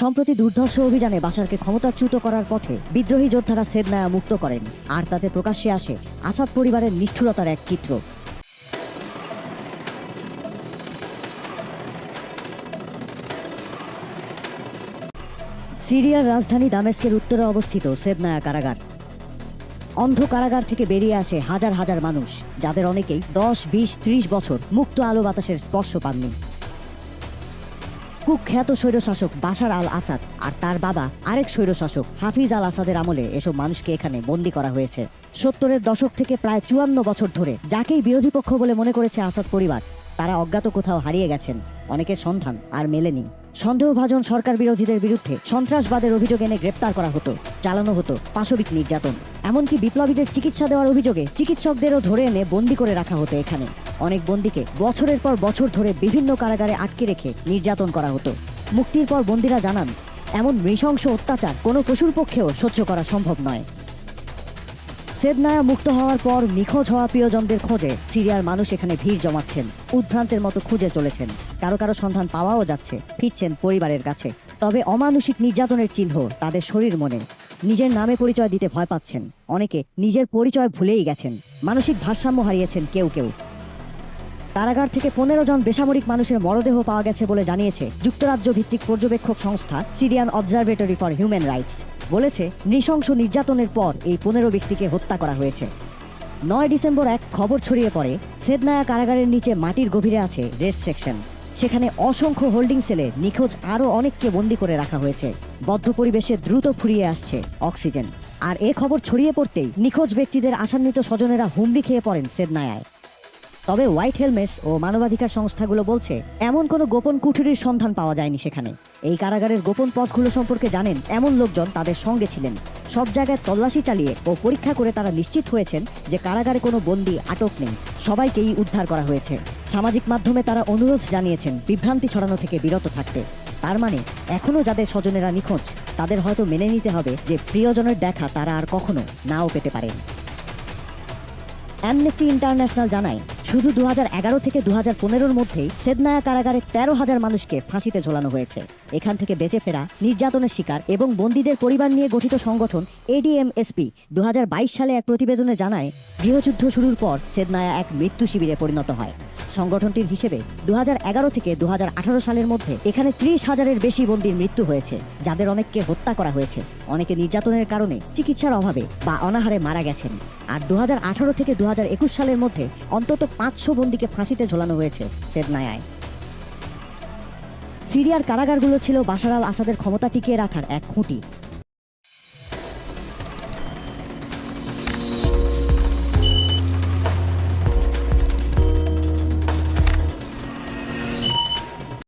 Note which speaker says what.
Speaker 1: সম্প্রতি দুর্ধর্ষ অভিযানে বাসারকে ক্ষমতাচ্যুত করার পথে বিদ্রোহী যোদ্ধারা সেদনায়া মুক্ত করেন। আর তাতে প্রকাশ্যে আসে আসাদ পরিবারের নিষ্ঠুরতার এক চিত্র। সিরিয়ার রাজধানী দামেস্কের উত্তরে অবস্থিত সেদনায়া কারাগার। অন্ধ কারাগার থেকে বেরিয়ে আসে হাজার হাজার মানুষ, যাদের অনেকেই দশ, বিশ, ত্রিশ বছর মুক্ত আলো বাতাসের স্পর্শ পাননি। কুখ্যাত স্বৈরশাসক বাশার আল আসাদ আর তার বাবা আরেক স্বৈরশাসক হাফিজ আল আসাদের আমলে এসব মানুষকে এখানে বন্দী করা হয়েছে। সত্তরের দশক থেকে প্রায় চুয়ান্ন বছর ধরে যাকেই বিরোধী পক্ষ বলে মনে করেছে আসাদ পরিবার তারা অজ্ঞাত কোথাও হারিয়ে গেছেন। অনেকের সন্ধান আর মেলেনি। সন্দেহভাজন সরকার বিরোধীদের বিরুদ্ধে সন্ত্রাসবাদের অভিযোগ এনে গ্রেপ্তার করা হতো, চালানো হতো পাশবিক নির্যাতন। এমনকি বিপ্লবীদের চিকিৎসা দেওয়ার অভিযোগে চিকিৎসকদেরও ধরে এনে বন্দি করে রাখা হতো এখানে। অনেক বন্দীকে বছরের পর বছর ধরে বিভিন্ন কারাগারে আটকে রেখে নির্যাতন করা হতো। মুক্তির পর বন্দীরা জানান, এমন নৃশংস অত্যাচার কোনো পশুর পক্ষেও সহ্য করা সম্ভব নয়। সেদনায়া মুক্ত হওয়ার পর নিখোঁজ হওয়া প্রিয়জনদের খোঁজে সিরিয়ার মানুষ এখানে ভিড় জমাচ্ছেন, উদ্ভ্রান্তের মতো খুঁজে চলেছেন। কারও কারও সন্ধান পাওয়াও যাচ্ছে, ফিরছেন পরিবারের কাছে। তবে অমানসিক নির্যাতনের চিহ্ন তাদের শরীর মনে। নিজের নামে পরিচয় দিতে ভয় পাচ্ছেন। অনেকে নিজের পরিচয় ভুলেই গেছেন। মানসিক ভারসাম্য হারিয়েছেন কেউ কেউ। কারাগার থেকে পনেরো জন বেসামরিক মানুষের মরদেহ পাওয়া গেছে বলে জানিয়েছে যুক্তরাজ্য ভিত্তিক পর্যবেক্ষক সংস্থা Syrian observatory for human rights. বলেছে, নৃশংস নির্যাতনের পর এই পনেরো ব্যক্তিকে হত্যা করা হয়েছে। নয় ডিসেম্বর এক খবর ছড়িয়ে পড়ে, সেদনায়া কারাগারের নিচে মাটির গভীরে আছে রেড সেকশন। সেখানে অসংখ্য হোল্ডিং সেলে নিখোঁজ আরও অনেককে বন্দি করে রাখা হয়েছে। বদ্ধ পরিবেশে দ্রুত ফুরিয়ে আসছে অক্সিজেন। আর এ খবর ছড়িয়ে পড়তেই নিখোঁজ ব্যক্তিদের আশান্বিত স্বজনেরা হুমড়ি খেয়ে পড়েন সেদনায়ায়। তবে হোয়াইট হেলমেটস ও মানবাধিকার সংস্থাগুলো বলছে, এমন কোনো গোপন কুঠুরির সন্ধান পাওয়া যায়নি সেখানে। এই কারাগারের গোপন পথগুলো সম্পর্কে জানেন এমন লোকজন তাদের সঙ্গে ছিলেন। সব জায়গায় তল্লাশি চালিয়ে ও পরীক্ষা করে তারা নিশ্চিত হয়েছেন যে কারাগারে কোনো বন্দি আটক নেই। সবাইকেই উদ্ধার করা হয়েছে। সামাজিক মাধ্যমে তারা অনুরোধ জানিয়েছেন বিভ্রান্তি ছড়ানো থেকে বিরত থাকতে। তার মানে এখনও যাদের স্বজনেরা নিখোঁজ, তাদের হয়তো মেনে নিতে হবে যে প্রিয়জনের দেখা তারা আর কখনো নাও পেতে পারেন। অ্যামনেস্টি ইন্টারন্যাশনাল জানায় শুধু দু থেকে দু হাজার মধ্যেই সেদনায়া কারাগারে তেরো হাজার মানুষকে ফাঁসিতে ঝোলানো হয়েছে। এখান থেকে বেঁচে ফেরা, নির্যাতনের শিকার এবং বন্দীদের পরিবার নিয়ে গঠিত সংগঠন এডিএমএসপি দু হাজার বাইশ সালে এক প্রতিবেদনে জানায়, গৃহযুদ্ধ শুরুর পর সেদনায়া এক মৃত্যু শিবিরে পরিণত হয়। সংগঠনটির হিসেবে দু হাজার এগারো থেকে দু হাজার আঠারো সালের মধ্যে এখানে ত্রিশ হাজারের বেশি বন্দির মৃত্যু হয়েছে, যাদের অনেককে হত্যা করা হয়েছে। অনেকে নির্যাতনের কারণে চিকিৎসার অভাবে বা অনাহারে মারা গেছেন। আর দু হাজার আঠারো থেকে দু হাজার একুশ সালের মধ্যে অন্তত পাঁচশো বন্দিকে ফাঁসিতে ঝোলানো হয়েছে সেদনায়ায় সিরিয়ার কারাগারগুলো ছিল বাশার আল আসাদের ক্ষমতা টিকিয়ে রাখার এক খুঁটি।